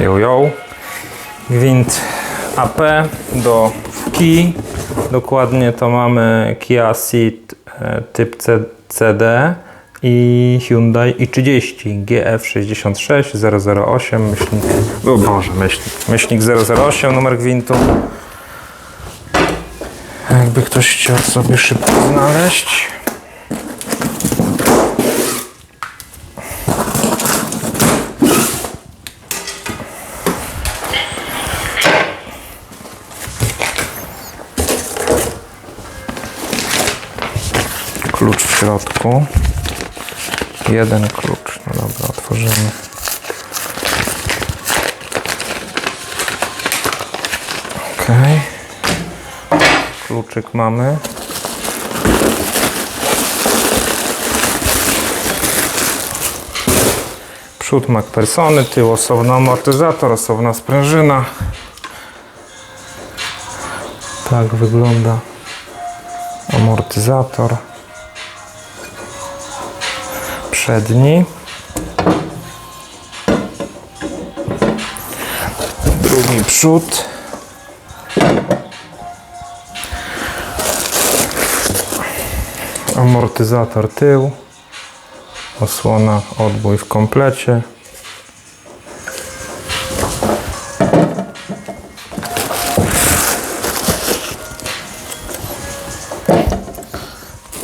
Yo, yo. Gwint AP do kij. Dokładnie to mamy Kia Ceed e, typ C, CD i Hyundai i30 GF66 008 myślnik, o Boże, myślnik, myślnik 008 numer gwintu. Jakby ktoś chciał sobie szybko znaleźć. Klucz w środku. Jeden klucz. No dobra, otworzymy. Ok. Kluczyk mamy. Przód MacPersony, tył osobno amortyzator, osobna sprężyna. Tak wygląda amortyzator przedni. Drugi przód. Amortyzator tył. Osłona, odbój w komplecie.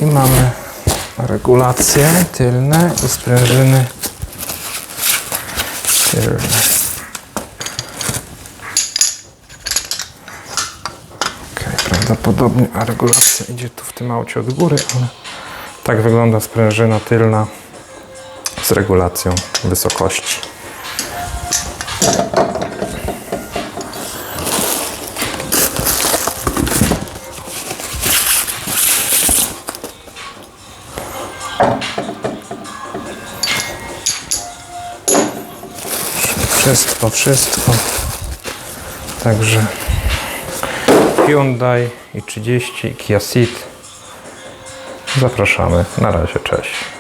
I mamy regulacje tylne i sprężyny tylne. Ok, prawdopodobnie a regulacja idzie tu w tym aucie od góry, ale tak wygląda sprężyna tylna z regulacją wysokości. Wszystko, wszystko. Także Hyundai i 30 Kia Ceed. Zapraszamy. Na razie, cześć.